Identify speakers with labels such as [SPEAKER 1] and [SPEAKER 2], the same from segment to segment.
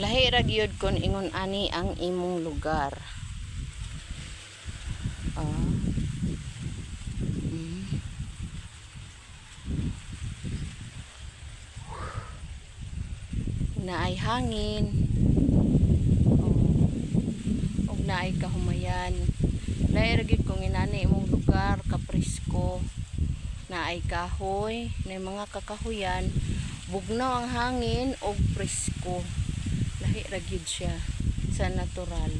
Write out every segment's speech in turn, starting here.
[SPEAKER 1] Lahi ra gyud kon ingon ani ang imong lugar. Ah. Mm. Hangin. Oh. Og naay kahumayan. Lahi ra kung inani imong lugar kapresko. Naay kahoy, na mga kakahuyan. Bugnaw ang hangin og presko lahi ra gyud siya sa natural.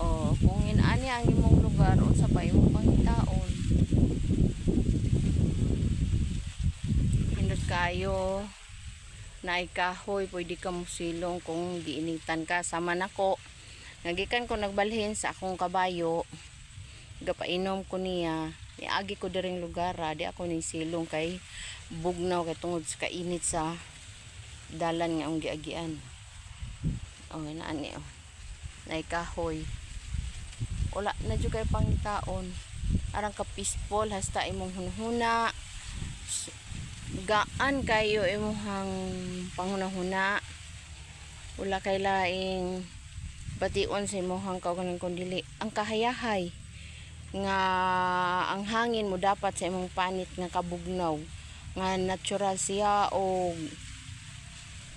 [SPEAKER 1] O kung inaani ang imong lugar unsa pa imong pangitaon? Hindot kayo naay kahoy pwede ka musilong kung giinitan ka sama nako nagikan ko nagbalhin sa akong kabayo gapainom ko niya. Niagi ko diring lugar ah, di ako ning silong kay bugnaw kay tungod sa kainit sa dalan nga ang giagian oh naani oh. Nay kahoy wala na jud kay pangitaon. Arang ka peaceful hasta imong hunhuna. Gaan kayo imong panghunahuna. Wala kay laing bation sa imong kaugaling kundili ang kahayahay nga ang hangin mo dapat sa imong panit nga kabugnaw. Nga natural siya o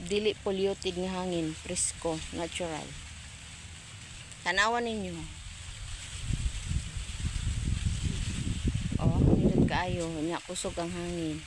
[SPEAKER 1] dili polluted nga hangin presko natural. Tanawan ninyo. Oh hindot kaayo nya kusog ang hangin